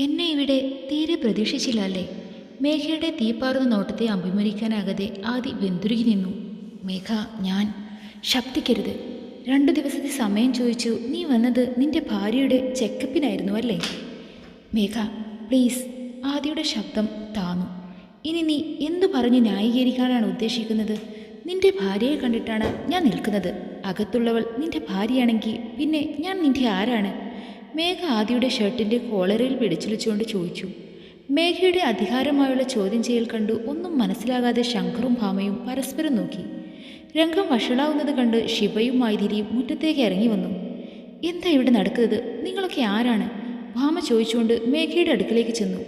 എന്നെ ഇവിടെ തീരെ പ്രതീക്ഷിച്ചില്ലല്ലേ? മേഘയുടെ തീപ്പാറുന്ന നോട്ടത്തെ അഭിമുഖിക്കാനാകാതെ ആദി വെന്തുരുകി നിന്നു. മേഘ ഞാൻ ശബ്ദിക്കരുത്. രണ്ടു ദിവസത്തെ സമയം ചോദിച്ചു നീ വന്നത് നിന്റെ ഭാര്യയുടെ ചെക്കപ്പിനായിരുന്നു അല്ലേ? മേഘ പ്ലീസ്. ആദിയുടെ ശബ്ദം താന്നു. ഇനി നീ എന്തു പറഞ്ഞ് ന്യായീകരിക്കാനാണ് ഉദ്ദേശിക്കുന്നത്? നിന്റെ ഭാര്യയെ കണ്ടിട്ടാണ് ഞാൻ നിൽക്കുന്നത്. അകത്തുള്ളവൾ നിന്റെ ഭാര്യയാണെങ്കിൽ പിന്നെ ഞാൻ നിന്റെ ആരാണ്? മേഘ ആദിയുടെ ഷർട്ടിന്റെ കോളറിൽ പിടിച്ചുലിച്ചുകൊണ്ട് ചോദിച്ചു മേഘയുടെ അധികാരമായുള്ള ചോദ്യം ചെയ്യൽ കണ്ടു ഒന്നും മനസ്സിലാകാതെ ശങ്കറും ഭാമയും പരസ്പരം നോക്കി. രംഗം വഷളാവുന്നത് കണ്ട് ശിവയും മൈതിരിയും മുറ്റത്തേക്ക് ഇറങ്ങി വന്നു. എന്താ ഇവിടെ നടക്കുന്നത്? നിങ്ങളൊക്കെ ആരാണ്? ഭാമ ചോദിച്ചുകൊണ്ട് മേഘയുടെ അടുക്കിലേക്ക് ചെന്നു.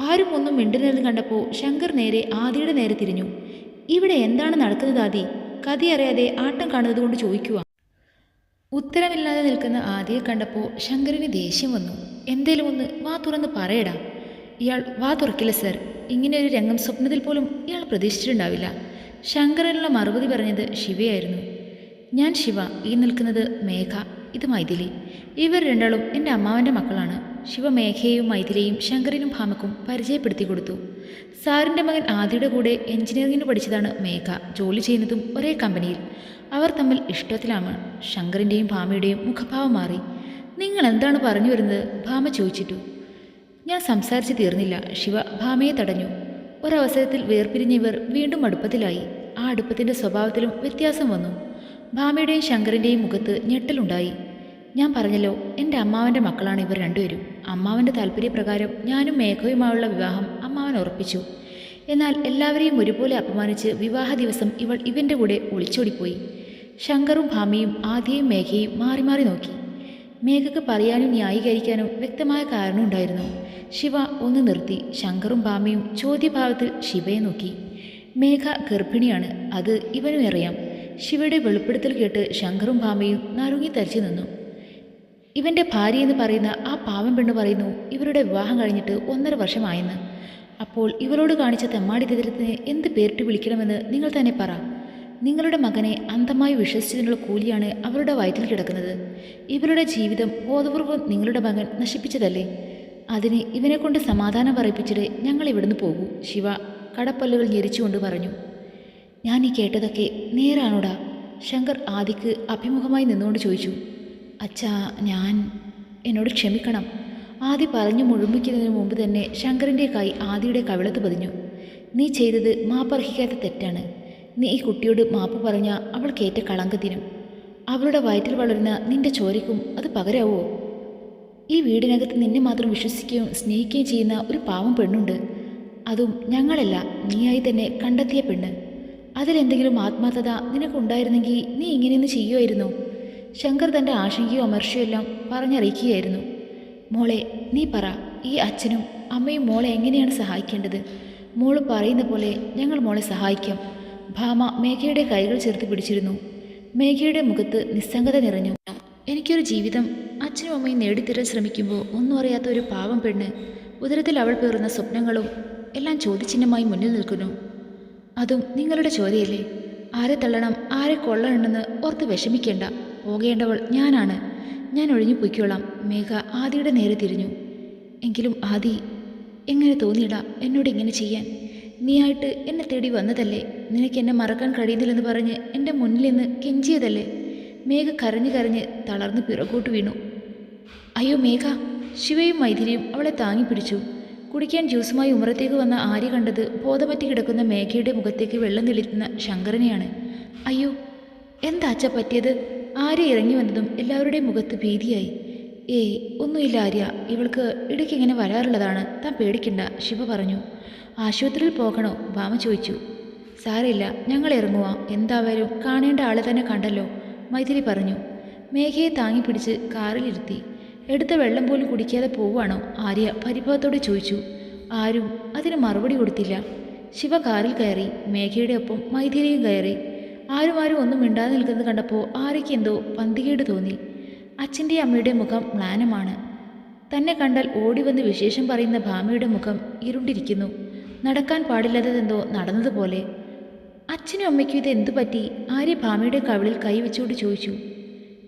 ആരും ഒന്നും മിണ്ടുന്നത് കണ്ടപ്പോൾ ശങ്കർ നേരെ ആദിയുടെ നേരെ തിരിഞ്ഞു. ഇവിടെ എന്താണ് നടക്കുന്നത് ആദി? കഥ അറിയാതെ ആട്ടം കാണുന്നത് കൊണ്ട് ചോദിക്കുക ഉത്തരമില്ലാതെ നിൽക്കുന്ന ആദിയെ കണ്ടപ്പോൾ ശങ്കരന് ദേഷ്യം വന്നു. എന്തേലും ഒന്ന് വാ തുറന്ന് പറയടാ. ഇയാൾ വാ തുറക്കില്ല സർ. ഇങ്ങനെ ഒരു രംഗം സ്വപ്നത്തിൽ പോലും ഇയാൾ പ്രതീക്ഷിച്ചിട്ടുണ്ടാവില്ല. ശങ്കരനുള്ള മറുപടി പറഞ്ഞത് ശിവയായിരുന്നു. ഞാൻ ശിവ. ഈ നിൽക്കുന്നത് മേഘ. ഇത് മൈഥിലി. ഇവർ രണ്ടാളും എന്റെ അമ്മാവന്റെ മക്കളാണ്. ശിവ മേഘയെയും മൈഥിലിയും ശങ്കരനും ഭാമക്കും പരിചയപ്പെടുത്തി കൊടുത്തു. സാറിന്റെ മകൻ ആദിയുടെ കൂടെ എഞ്ചിനീയറിംഗിന് പഠിച്ചതാണ് മേഘ. ജോലി ചെയ്യുന്നതും ഒരേ കമ്പനിയിൽ. അവർ തമ്മിൽ ഇഷ്ടത്തിലാണ്. ശങ്കറിന്റെയും ഭാമയുടെയും മുഖഭാവം മാറി. നിങ്ങൾ എന്താണ് പറഞ്ഞു വരുന്നത്? ഭാമ ചോദിച്ചിട്ടു. ഞാൻ സംസാരിച്ചു തീർന്നില്ല. ശിവ ഭാമയെ തടഞ്ഞു. ഒരവസരത്തിൽ വേർപിരിഞ്ഞ ഇവർ വീണ്ടും അടുപ്പത്തിലായി. ആ അടുപ്പത്തിന്റെ സ്വഭാവത്തിലും വ്യത്യാസം വന്നു. ഭാമയുടെയും ശങ്കറിന്റെയും മുഖത്ത് ഞെട്ടലുണ്ടായി. ഞാൻ പറഞ്ഞല്ലോ എന്റെ അമ്മാവന്റെ മക്കളാണ് ഇവർ രണ്ടുപേരും. അമ്മാവന്റെ താല്പര്യപ്രകാരം ഞാനും മേഘയുമായുള്ള വിവാഹം അമ്മാവൻ ഉറപ്പിച്ചു. എന്നാൽ എല്ലാവരെയും ഒരുപോലെ അപമാനിച്ച് വിവാഹ ദിവസം ഇവൾ ഇവന്റെ കൂടെ ഒളിച്ചോടിപ്പോയി. ശങ്കറും ഭാമിയും ആദ്യയും മേഘയും മാറി മാറി നോക്കി. മേഘക്ക് പറയാനും ന്യായീകരിക്കാനും വ്യക്തമായ കാരണം കാരണമുണ്ടായിരുന്നു ശിവ ഒന്ന് നിർത്തി ശങ്കറും ഭാമിയും ചോദ്യഭാവത്തിൽ ശിവയെ നോക്കി. മേഘ ഗർഭിണിയാണ് അത് ഇവനും അറിയാം. ശിവയുടെ വെളിപ്പെടുത്തൽ കേട്ട് ശങ്കറും ഭാമയും നറുങ്ങി തരിച്ചു നിന്നു. ഇവന്റെ ഭാര്യ എന്ന് പറയുന്ന ആ പാവം പെണ്ണ് പറയുന്നു ഇവരുടെ വിവാഹം കഴിഞ്ഞിട്ട് ഒന്നര വർഷമായെന്ന്. അപ്പോൾ ഇവരോട് കാണിച്ച തെമ്മാടി തെമ്മാടിത്തരത്തിന് എന്ത് പേരിട്ട് വിളിക്കണമെന്ന് നിങ്ങൾ തന്നെ പറ. നിങ്ങളുടെ മകനെ അന്ധമായി വിശ്വസിച്ചതിനുള്ള കൂലിയാണ് അവരുടെ വയറ്റിൽ കിടക്കുന്നത്. ഇവരുടെ ജീവിതം ബോധപൂർവം നിങ്ങളുടെ മകൻ നശിപ്പിച്ചതല്ലേ? അതിന് ഇവനെക്കൊണ്ട് സമാധാനം പറയിപ്പിച്ചിട്ട് ഞങ്ങൾ ഇവിടുന്ന് പോകൂ. ശിവ കടപ്പല്ലുകൾ ഞെരിച്ചുകൊണ്ട് പറഞ്ഞു. ഞാൻ ഈ കേട്ടതൊക്കെ നേരാണോടാ? ശങ്കർ ആദിക്ക് അഭിമുഖമായി നിന്നുകൊണ്ട് ചോദിച്ചു. അച്ഛാ ഞാൻ എന്നോട് ക്ഷമിക്കണം. ആദി പറഞ്ഞു മുഴുമിക്കുന്നതിന് മുമ്പ് തന്നെ ശങ്കറിന്റെ കൈ ആദിയുടെ കവിളത്ത് പതിഞ്ഞു. നീ ചെയ്തത് മാപ്പർഹിക്കാത്ത തെറ്റാണ്. നീ ഈ കുട്ടിയോട് മാപ്പ് പറഞ്ഞ അവൾക്കേറ്റ കളങ്കത്തിനും അവളുടെ വയറ്റിൽ വളരുന്ന നിന്റെ ചോരയ്ക്കും അത് പകരാവോ? ഈ വീടിനകത്ത് നിന്നെ മാത്രം വിശ്വസിക്കുകയും സ്നേഹിക്കുകയും ചെയ്യുന്ന ഒരു പാവം പെണ്ണുണ്ട്. അതും ഞങ്ങളല്ല നീയായി തന്നെ കണ്ടെത്തിയ പെണ്ണ്. അതിലെന്തെങ്കിലും ആത്മാർത്ഥത നിനക്കുണ്ടായിരുന്നെങ്കിൽ നീ ഇങ്ങനെയൊന്ന് ചെയ്യുമായിരുന്നു. ശങ്കർ തന്റെ ആശങ്കയോ അമർഷയോ എല്ലാം പറഞ്ഞറിയിക്കുകയായിരുന്നു. മോളെ നീ പറ ഈ അച്ഛനും അമ്മയും മോളെ എങ്ങനെയാണ് സഹായിക്കേണ്ടത്? മോൾ പറയുന്ന പോലെ ഞങ്ങൾ മോളെ സഹായിക്കാം. ഭാമ മേഘയുടെ കൈകൾ ചേർത്ത് പിടിച്ചിരുന്നു. മേഘയുടെ മുഖത്ത് നിസ്സംഗത നിറഞ്ഞു. എനിക്കൊരു ജീവിതം അച്ഛനും അമ്മയും നേടിത്തരാൻ ശ്രമിക്കുമ്പോൾ ഒന്നും അറിയാത്ത ഒരു പാവം പെണ്ണ് ഉദരത്തിൽ അവൾ പേറുന്ന സ്വപ്നങ്ങളും എല്ലാം ചോദ്യചിഹ്നമായി മുന്നിൽ നിൽക്കുന്നു. അതും നിങ്ങളുടെ ചോദ്യയല്ലേ ആരെ തള്ളണം ആരെ കൊള്ളണമെന്ന് ഓർത്ത് വിഷമിക്കേണ്ട. പോകേണ്ടവൾ ഞാനാണ്. ഞാൻ ഒഴിഞ്ഞു പൊയ്ക്കോളാം. മേഘ ആദിയുടെ നേരെ തിരിഞ്ഞു. എങ്കിലും ആദി എങ്ങനെ തോന്നിയിടാ എന്നോട് ഇങ്ങനെ ചെയ്യാൻ? നീയായിട്ട് എന്നെ തേടി വന്നതല്ലേ? നിനക്ക് എന്നെ മറക്കാൻ കഴിയുന്നില്ലെന്ന് പറഞ്ഞ് എന്റെ മുന്നിൽ നിന്ന് കെഞ്ചിയതല്ലേ? മേഘ കരഞ്ഞു കരഞ്ഞ് തളർന്ന് പിറകോട്ട് വീണു. അയ്യോ മേഘ ശിവയും മൈഥിലിയും അവളെ താങ്ങി പിടിച്ചു. കുടിക്കാൻ ജ്യൂസുമായി ഉമ്മറത്തേക്ക് വന്ന ആര്യ കണ്ടത് ബോധമറ്റി കിടക്കുന്ന മേഘയുടെ മുഖത്തേക്ക് വെള്ളം തെളിക്കുന്ന ശങ്കരനെയാണ്. അയ്യോ എന്താ അച്ഛ പറ്റിയത്? ആര്യ ഇറങ്ങി വന്നതും എല്ലാവരുടെയും മുഖത്ത് ഭീതിയായി. ഏയ് ഒന്നുമില്ല ആര്യ ഇവൾക്ക് ഇടയ്ക്ക് ഇങ്ങനെ വരാറുള്ളതാണ് താൻ പേടിക്കണ്ട ശിവ പറഞ്ഞു. ആശുപത്രിയിൽ പോകണോ? ഭാമ ചോദിച്ചു. സാരമില്ല ഞങ്ങൾ ഇറങ്ങുവാ. എന്താ വരും? കാണേണ്ട ആളെ തന്നെ കണ്ടല്ലോ. മൈഥിലി പറഞ്ഞു. മേഘയെ താങ്ങി പിടിച്ച് കാറിലിരുത്തി. എടുത്ത വെള്ളം പോലും കുടിക്കാതെ പോവുകയാണോ ആര്യ പരിഭവത്തോടെ ചോദിച്ചു. ആരും. അതിന് മറുപടി കൊടുത്തില്ല. ശിവ കാറിൽ കയറി. മേഘയുടെ ഒപ്പം മൈഥിലിയും കയറി. ആരും ആരും ഒന്നും മിണ്ടാതെ നിൽക്കുന്നത് കണ്ടപ്പോൾ ആര്യയ്ക്ക് എന്തോ പന്തികേട് തോന്നി. അച്ഛന്റെ അമ്മയുടെ മുഖം മ്ലാനമാണ്. തന്നെ കണ്ടാൽ ഓടി വന്ന് വിശേഷം പറയുന്ന ഭാമയുടെ മുഖം ഇരുണ്ടിരിക്കുന്നു. നടക്കാൻ പാടില്ലാത്തതെന്തോ നടന്നതുപോലെ. അച്ഛനും അമ്മയ്ക്കും ഇത് എന്തു പറ്റി? ആര്യ ഭാമയുടെ കവിളിൽ കൈവച്ചുകൊണ്ട് ചോദിച്ചു.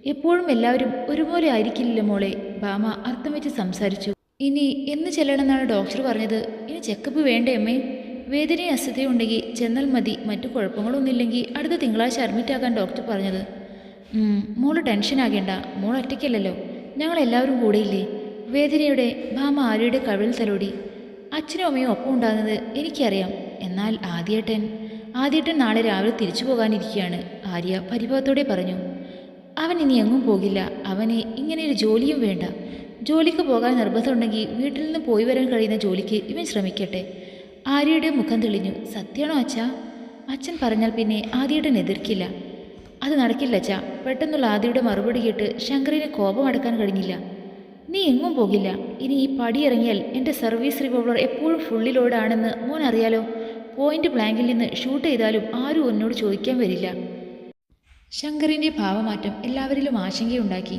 എപ്പോഴും എല്ലാവരും ഒരുപോലെ ആയിരിക്കില്ല മോളെ ഭാമ അർത്ഥം വെച്ച് സംസാരിച്ചു. ഇനി എന്ന് ചെല്ലണമെന്നാണ് ഡോക്ടർ പറഞ്ഞത്? ഇനി ചെക്കപ്പ് വേണ്ടേ അമ്മേ? വേദനയും അസ്വസ്ഥയും ഉണ്ടെങ്കിൽ ചെന്നാൽ മതി. മറ്റു കുഴപ്പങ്ങളൊന്നുമില്ലെങ്കിൽ അടുത്ത തിങ്കളാഴ്ച അഡ്മിറ്റ് ആകാൻ ഡോക്ടർ പറഞ്ഞത്. മോൾ ടെൻഷൻ ആകേണ്ട. മോൾ ഒറ്റയ്ക്കല്ലല്ലോ. ഞങ്ങളെല്ലാവരും കൂടെയില്ലേ? വേദനയുടെ ഭാമ ആര്യയുടെ കവിളിൽ തലോടി. അച്ഛനും അമ്മയും ഒപ്പം ഉണ്ടാകുന്നത് എനിക്കറിയാം. എന്നാൽ ആദ്യേട്ടൻ ആദ്യേട്ടൻ നാളെ രാവിലെ തിരിച്ചു പോകാനിരിക്കുകയാണ്. ആര്യ പരിഭവത്തോടെ പറഞ്ഞു അവൻ ഇനി എങ്ങും പോകില്ല. അവന് ഇങ്ങനെ ഒരു ജോലിയും വേണ്ട. ജോലിക്ക് പോകാൻ നിർബന്ധമുണ്ടെങ്കിൽ വീട്ടിൽ നിന്ന് പോയി വരാൻ കഴിയുന്ന ജോലിക്ക് ഇവൻ ശ്രമിക്കട്ടെ. ആര്യയുടെ മുഖം തെളിഞ്ഞു. സത്യമാണോ അച്ഛാ? അച്ഛൻ പറഞ്ഞാൽ പിന്നെ ആദ്യയുടെ എതിർക്കില്ല. അത് നടക്കില്ല അച്ഛാ. പെട്ടെന്നുള്ള ആദ്യയുടെ മറുപടി കേട്ട് ശങ്കറിന് കോപം അടക്കാൻ കഴിഞ്ഞില്ല. നീ എങ്ങും പോകില്ല. ഇനി ഈ പടിയിറങ്ങിയാൽ എന്റെ സർവീസ് റിവോൾവർ എപ്പോഴും ഫുള്ളിലോടാണെന്ന് മോൻ അറിയാലോ. പോയിന്റ് ബ്ലാങ്കിൽ നിന്ന് ഷൂട്ട് ചെയ്താലും ആരും എന്നോട് ചോദിക്കാൻ വരില്ല. ശങ്കറിന്റെ ഭാവമാറ്റം എല്ലാവരിലും ആശങ്കയുണ്ടാക്കി.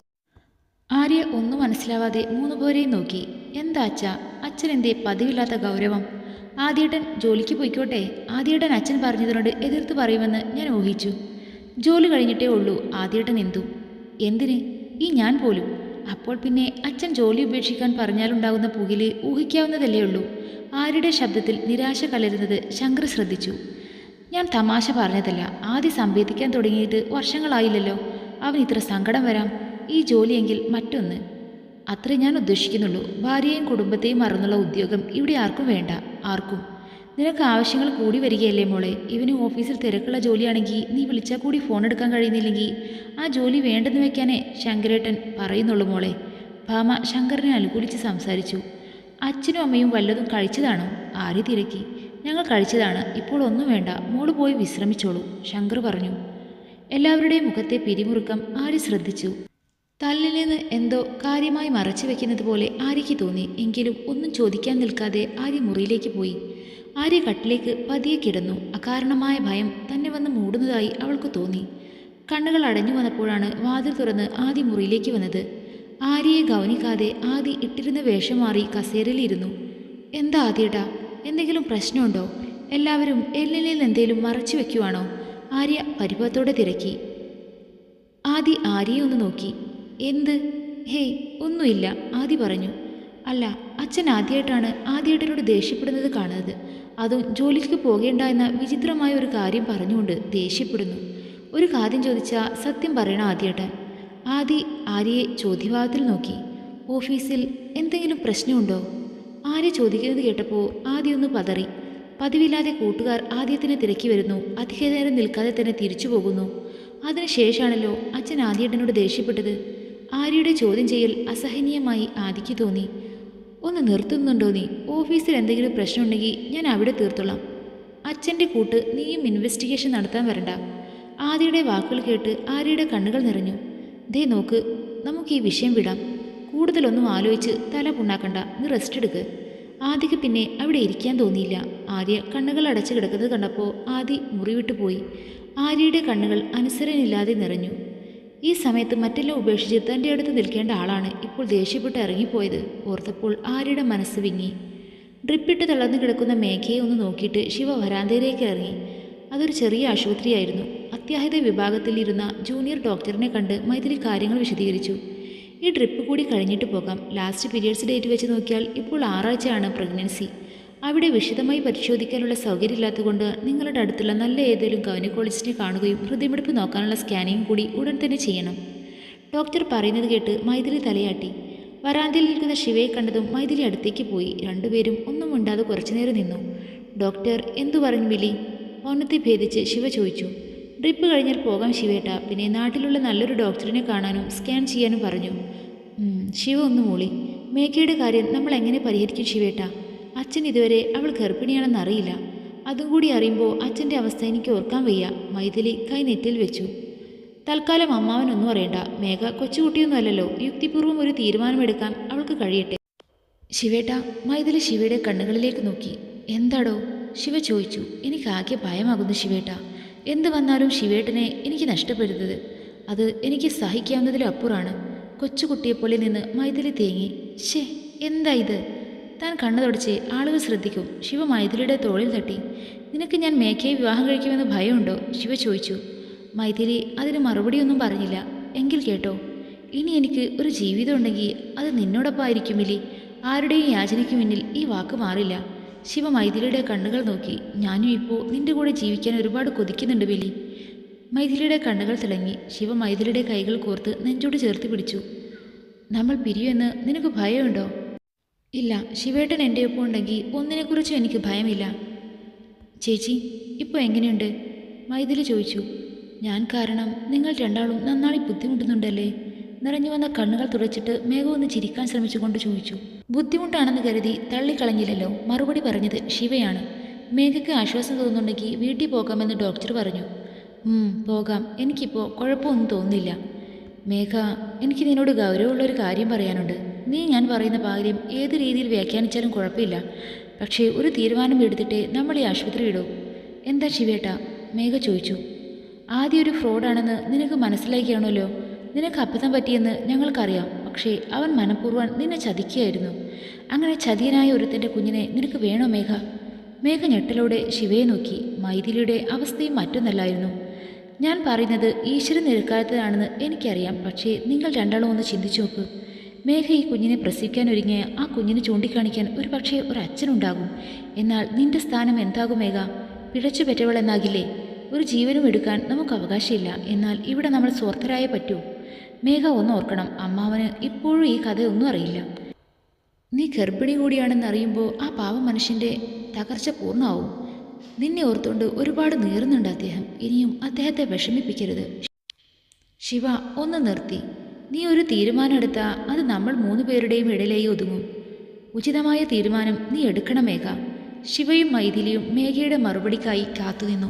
ആര്യ ഒന്നും മനസ്സിലാവാതെ മൂന്ന് പേരെയും നോക്കി. എന്താ അച്ഛ? അച്ഛൻ എന്തേ പതിവില്ലാത്ത ഗൗരവം? ആദ്യേട്ടൻ ജോലിക്ക് പോയിക്കോട്ടെ? ആദ്യേട്ടൻ അച്ഛൻ പറഞ്ഞതിനോട് എതിർത്ത് പറയുമെന്ന് ഞാൻ ഊഹിച്ചു. ജോലി കഴിഞ്ഞിട്ടേ ഉള്ളൂ ആദ്യേട്ടൻ എന്തു? എന്തിന്? ഈ ഞാൻ പോലും. അപ്പോൾ പിന്നെ അച്ഛൻ ജോലി ഉപേക്ഷിക്കാൻ പറഞ്ഞാലുണ്ടാകുന്ന പുകിൽ ഊഹിക്കാവുന്നതല്ലേ ഉള്ളൂ. ആര്യയുടെ ശബ്ദത്തിൽ നിരാശ കലരുന്നത് ശങ്കർ ശ്രദ്ധിച്ചു. ഞാൻ തമാശ പറഞ്ഞതല്ല ആദ്യം സംവേദിക്കാൻ തുടങ്ങിയിട്ട് വർഷങ്ങളായില്ലല്ലോ. അവൻ ഇത്ര സങ്കടം വരാം ഈ ജോലിയെങ്കിൽ മറ്റൊന്ന്. അത്രേ ഞാൻ ഉദ്ദേശിക്കുന്നുള്ളൂ ഭാര്യയെയും കുടുംബത്തെയും മറന്നുള്ള ഉദ്യോഗം ഇവിടെ ആർക്കും വേണ്ട ആർക്കും. നിനക്ക് ആവശ്യങ്ങൾ കൂടി വരികയല്ലേ മോളെ ഇവന് ഓഫീസിൽ തിരക്കുള്ള ജോലിയാണെങ്കിൽ നീ വിളിച്ചാൽ കൂടി ഫോൺ എടുക്കാൻ കഴിയുന്നില്ലെങ്കിൽ ആ ജോലി വേണ്ടെന്ന് വെക്കാനേ ശങ്കരേട്ടൻ പറയുന്നുള്ളൂ മോളെ. ഭാമ ശങ്കറിനെ അനുകൂലിച്ച് സംസാരിച്ചു. അച്ഛനും അമ്മയും വല്ലതും കഴിച്ചതാണോ? ആര്യ തിരക്കി? ഞങ്ങൾ കഴിച്ചതാണ്. ഇപ്പോൾ ഒന്നും വേണ്ട. മോൾ പോയി വിശ്രമിച്ചോളൂ. ശങ്കർ പറഞ്ഞു. എല്ലാവരുടെയും മുഖത്തെ പിരിമുറുക്കം ആര്യ ശ്രദ്ധിച്ചു? തല്ലിൽ നിന്ന് എന്തോ കാര്യമായി മറച്ചു വെക്കുന്നത് പോലെ ആര്യയ്ക്ക് തോന്നി. എങ്കിലും ഒന്നും ചോദിക്കാൻ നിൽക്കാതെ ആര്യ മുറിയിലേക്ക് പോയി. ആര്യ കട്ടിലേക്ക് പതിയെ കിടന്നു. അകാരണമായ ഭയം തന്നെ വന്ന് മൂടുന്നതായി അവൾക്ക് തോന്നി. കണ്ണുകൾ അടഞ്ഞു വന്നപ്പോഴാണ് വാതിൽ തുറന്ന് ആദ്യ മുറിയിലേക്ക് വന്നത്. ആര്യയെ ഗൗനിക്കാതെ ആദി ഇട്ടിരുന്ന വേഷം മാറി കസേരയിലിരുന്നു. എന്താ ആദ്യേട്ടാ? എന്തെങ്കിലും പ്രശ്നമുണ്ടോ? എല്ലാവരും എല്ലിനിൽ എന്തേലും മറച്ചു വെക്കുവാണോ? ആര്യ പരിഭവത്തോടെ തിരക്കി. ആദി ആര്യയെ ഒന്ന് നോക്കി. എന്ത്? ഹേയ് ഒന്നുമില്ല ആദി പറഞ്ഞു. അല്ല അച്ഛൻ ആദ്യമായിട്ടാണ് ആദ്യേട്ടനോട് ദേഷ്യപ്പെടുന്നത് കാണുന്നത്. അതും ജോലിക്ക് പോകേണ്ട എന്ന വിചിത്രമായ ഒരു കാര്യം പറഞ്ഞുകൊണ്ട് ദേഷ്യപ്പെടുന്നു. ഒരു കാര്യം ചോദിച്ചാൽ സത്യം പറയണം ആദ്യേട്ടൻ. ആദി ആര്യയെ ചോദ്യഭാവത്തിൽ നോക്കി. ഓഫീസിൽ എന്തെങ്കിലും പ്രശ്നമുണ്ടോ? ആര്യ ചോദിക്കുന്നത് കേട്ടപ്പോൾ ആദ്യം ഒന്ന് പതറി. പതിവില്ലാതെ കൂട്ടുകാർ ആദ്യത്തിനെ തിരക്കി വരുന്നു. അധിക നേരം നിൽക്കാതെ തന്നെ തിരിച്ചു പോകുന്നു. അതിനുശേഷമാണല്ലോ അച്ഛൻ ആദ്യേട്ടനോട് ദേഷ്യപ്പെട്ടത്. ആര്യയുടെ ചോദ്യം ചെയ്യൽ അസഹനീയമായി ആദിക്ക് തോന്നി. ഒന്ന് നിർത്തുന്നുണ്ടോ നീ? ഓഫീസിൽ എന്തെങ്കിലും പ്രശ്നമുണ്ടെങ്കിൽ ഞാൻ അവിടെ തീർത്തോളാം. അച്ഛന്റെ കൂട്ട് നീയും ഇൻവെസ്റ്റിഗേഷൻ നടത്താൻ വരണ്ട. ആദിയുടെ വാക്കുകൾ കേട്ട് ആര്യയുടെ കണ്ണുകൾ നിറഞ്ഞു. ദേ നോക്ക് നമുക്ക് ഈ വിഷയം വിടാം. കൂടുതലൊന്നും ആലോചിച്ച് തല പുണ്ണാക്കണ്ട നീ റെസ്റ്റ് എടുക്ക്. ആദിക്ക് പിന്നെ അവിടെ ഇരിക്കാൻ തോന്നിയില്ല. ആര്യ കണ്ണുകൾ അടച്ചു കിടക്കുന്നത് കണ്ടപ്പോൾ ആദി മുറിവിട്ടു പോയി. ആര്യയുടെ കണ്ണുകൾ അനുസരണയില്ലാതെ നിറഞ്ഞു. ഈ സമയത്ത് മറ്റെല്ലാം ഉപേക്ഷിച്ച് തന്റെ അടുത്ത് നിൽക്കേണ്ട ആളാണ് ഇപ്പോൾ ദേഷ്യപ്പെട്ട് ഇറങ്ങിപ്പോയത്. ഓർത്തപ്പോൾ ആര്യയുടെ മനസ്സ് വിങ്ങി. ഡ്രിപ്പിട്ട് തളർന്നു കിടക്കുന്ന മേഘയെ ഒന്ന് നോക്കിയിട്ട് ശിവ വരാന്തയിലേക്ക് ഇറങ്ങി. അതൊരു ചെറിയ ആശുപത്രിയായിരുന്നു. അത്യാഹിത വിഭാഗത്തിലിരുന്ന ജൂനിയർ ഡോക്ടറിനെ കണ്ട് മൈഥിലി കാര്യങ്ങൾ വിശദീകരിച്ചു. ഈ ട്രിപ്പ് കൂടി കഴിഞ്ഞിട്ട് പോകാം. ലാസ്റ്റ് പീരിയഡ്സ് ഡേറ്റ് വെച്ച് നോക്കിയാൽ ഇപ്പോൾ ആറാഴ്ചയാണ് പ്രഗ്നൻസി. അവിടെ വിശദമായി പരിശോധിക്കാനുള്ള സൗകര്യമില്ലാത്തതുകൊണ്ട് നിങ്ങളുടെ അടുത്തുള്ള നല്ല ഏതെങ്കിലും ഗൈനക്കോളജിസ്റ്റിനെ കാണുകയും ഹൃദയമെടുപ്പ് നോക്കാനുള്ള സ്കാനിങ് കൂടി ഉടൻ തന്നെ ചെയ്യണം. ഡോക്ടർ പറയുന്നത് കേട്ട് മൈഥിലി തലയാട്ടി. വരാന്തയിൽ നിൽക്കുന്ന ശിവയെ കണ്ടതും മൈഥിലി അടുത്തേക്ക് പോയി. രണ്ടുപേരും ഒന്നും മിണ്ടാതെ കുറച്ചുനേരം നിന്നു. ഡോക്ടർ എന്തു പറഞ്ഞു മിലി? മൗനത്തെ ഭേദിച്ച് ശിവ ചോദിച്ചു. ഡ്രിപ്പ് കഴിഞ്ഞാൽ പോകാം ശിവേട്ട. പിന്നെ നാട്ടിലുള്ള നല്ലൊരു ഡോക്ടറിനെ കാണാനും സ്കാൻ ചെയ്യാനും പറഞ്ഞു. ശിവ ഒന്ന് മൂളി. മേഘയുടെ കാര്യം നമ്മൾ എങ്ങനെ പരിഹരിക്കും ശിവേട്ട? അച്ഛൻ ഇതുവരെ അവൾ ഗർഭിണിയാണെന്ന് അറിയില്ല. അതും കൂടി അറിയുമ്പോൾ അച്ഛന്റെ അവസ്ഥ എനിക്ക് ഓർക്കാൻ വയ്യ. മൈഥിലി കൈ നെറ്റിൽ വെച്ചു. തൽക്കാലം അമ്മാവൻ ഒന്നും അറിയണ്ട. മേഘ കൊച്ചുകുട്ടിയൊന്നും അല്ലല്ലോ. യുക്തിപൂർവം ഒരു തീരുമാനമെടുക്കാൻ അവൾക്ക് കഴിയട്ടെ. ശിവേട്ട മൈഥിലി ശിവയുടെ കണ്ണുകളിലേക്ക് നോക്കി. എന്താടോ? ശിവ ചോദിച്ചു. എനിക്കാകെ ഭയമാകുന്നു ശിവേട്ട. എന്ത് വന്നാലും ശിവേട്ടനെ എനിക്ക് നഷ്ടപ്പെടുന്നത് അത് എനിക്ക് സഹിക്കാവുന്നതിലപ്പുറാണ് കൊച്ചുകുട്ടിയെപ്പോലെ നിന്ന് മൈഥിലി തേങ്ങി ഷേ എന്താ ഇത്? താൻ കണ്ണു തുടച്ച് ആളുകൾ ശ്രദ്ധിക്കും. ശിവ മൈഥിലിയുടെ തോളിൽ തട്ടി. നിനക്ക് ഞാൻ മേഘയെ വിവാഹം കഴിക്കുമെന്ന് ഭയമുണ്ടോ? ശിവ ചോദിച്ചു. മൈഥിലി അതിന് മറുപടിയൊന്നും പറഞ്ഞില്ല. എങ്കിൽ കേട്ടോ. ഇനി എനിക്ക് ഒരു ജീവിതം ഉണ്ടെങ്കിൽ അത് നിന്നോടൊപ്പമായിരിക്കുമില്ലേ ആരുടെയും യാചനയ്ക്ക് മുന്നിൽ ഈ വാക്ക് മാറില്ല. ശിവ മൈഥിലിയുടെ കണ്ണുകൾ നോക്കി ഞാനും ഇപ്പോൾ നിന്റെ കൂടെ ജീവിക്കാൻ ഒരുപാട് കൊതിക്കുന്നുണ്ട് ബിലി. മൈഥിലിയുടെ കണ്ണുകൾ തിളങ്ങി ശിവ മൈഥിലിയുടെ കൈകൾ കോർത്ത് നെഞ്ചോട് ചേർത്ത് പിടിച്ചു. നമ്മൾ പിരിയുമെന്ന് നിനക്ക് ഭയമുണ്ടോ? ഇല്ല ശിവേട്ടൻ എന്റെ ഒപ്പം ഉണ്ടെങ്കിൽ ഒന്നിനെക്കുറിച്ചും എനിക്ക് ഭയമില്ല. ചേച്ചി ഇപ്പോൾ എങ്ങനെയുണ്ട്? മൈഥിലി ചോദിച്ചു. ഞാൻ കാരണം നിങ്ങൾ രണ്ടാളും നന്നായി ബുദ്ധിമുട്ടുന്നുണ്ടല്ലേ? നിറഞ്ഞു വന്ന കണ്ണുകൾ തുടച്ചിട്ട് മേഘം ഒന്ന് ചിരിക്കാൻ ശ്രമിച്ചുകൊണ്ട് ചോദിച്ചു. ബുദ്ധിമുട്ടാണെന്ന് കരുതി തള്ളിക്കളഞ്ഞില്ലല്ലോ. മറുപടി പറഞ്ഞത് ശിവയാണ്. മേഘയ്ക്ക് ആശ്വാസം തോന്നുന്നുണ്ടെങ്കിൽ വീട്ടിൽ പോകാമെന്ന് ഡോക്ടർ പറഞ്ഞു. "ഉം, പോകാം. എനിക്കിപ്പോൾ കുഴപ്പമൊന്നും തോന്നുന്നില്ല. മേഘ എനിക്ക് നിന്നോട് ഗൗരവമുള്ളൊരു കാര്യം പറയാനുണ്ട്. നീ ഞാൻ പറയുന്ന കാര്യം ഏത് രീതിയിൽ വ്യാഖ്യാനിച്ചാലും കുഴപ്പമില്ല. പക്ഷേ ഒരു തീരുമാനം എടുത്തിട്ടേ നമ്മൾ ഈ ആശുപത്രി ഇടൂ. എന്താ ശിവേട്ട? മേഘ ചോദിച്ചു. ആദ്യം ഒരു ഫ്രോഡാണെന്ന് നിനക്ക് മനസ്സിലാക്കിയാണല്ലോ നിനക്ക് അബദ്ധം പറ്റിയെന്ന് ഞങ്ങൾക്കറിയാം. പക്ഷേ അവൻ മനഃപൂർവം നിന്നെ ചതിക്കുകയായിരുന്നു. അങ്ങനെ ചതിയനായ ഒരുത്തന്റെ കുഞ്ഞിനെ നിനക്ക് വേണോ മേഘ? മേഘ ഞെട്ടലോടെ ശിവയെ നോക്കി. മൈഥിലിയുടെ അവസ്ഥയും മറ്റൊന്നല്ലായിരുന്നു. ഞാൻ പറയുന്നത് ഈശ്വരൻ നിരക്കാലത്തിലാണെന്ന് എനിക്കറിയാം. പക്ഷേ നിങ്ങൾ രണ്ടാളും ഒന്ന് ചിന്തിച്ചു നോക്ക്. മേഘ ഈ കുഞ്ഞിനെ പ്രസവിക്കാൻ ഒരുങ്ങിയ ആ കുഞ്ഞിനെ ചൂണ്ടിക്കാണിക്കാൻ ഒരു പക്ഷേ ഒരു അച്ഛനുണ്ടാകും എന്നാൽ നിന്റെ സ്ഥാനം എന്താകും മേഘ? പിഴച്ചു പെറ്റവളെന്നാകില്ലേ ഒരു ജീവനും എടുക്കാൻ നമുക്ക് അവകാശമില്ല. എന്നാൽ ഇവിടെ നമ്മൾ സ്വാർത്ഥരായേ പറ്റൂ. മേഘ ഒന്ന് ഓർക്കണം. അമ്മാവന് ഇപ്പോഴും ഈ കഥയൊന്നും അറിയില്ല. നീ ഗർഭിണി കൂടിയാണെന്ന് അറിയുമ്പോൾ ആ പാവ മനുഷ്യന്റെ തകർച്ച പൂർണമാവും. നിന്നെ ഓർത്തുകൊണ്ട് ഒരുപാട് നീറുന്നുണ്ട് അദ്ദേഹം. ഇനിയും അദ്ദേഹത്തെ വിഷമിപ്പിക്കരുത്. ശിവ ഒന്ന് നിർത്തി. നീ ഒരു തീരുമാനം എടുത്താൽ അത് നമ്മൾ മൂന്നു പേരുടെയും ഇടയിലായി ഒതുങ്ങും. ഉചിതമായ തീരുമാനം നീ എടുക്കണം മേഘ ശിവയും മൈഥിലിയും മേഘയുടെ മറുപടിക്കായി കാത്തുനിന്നു.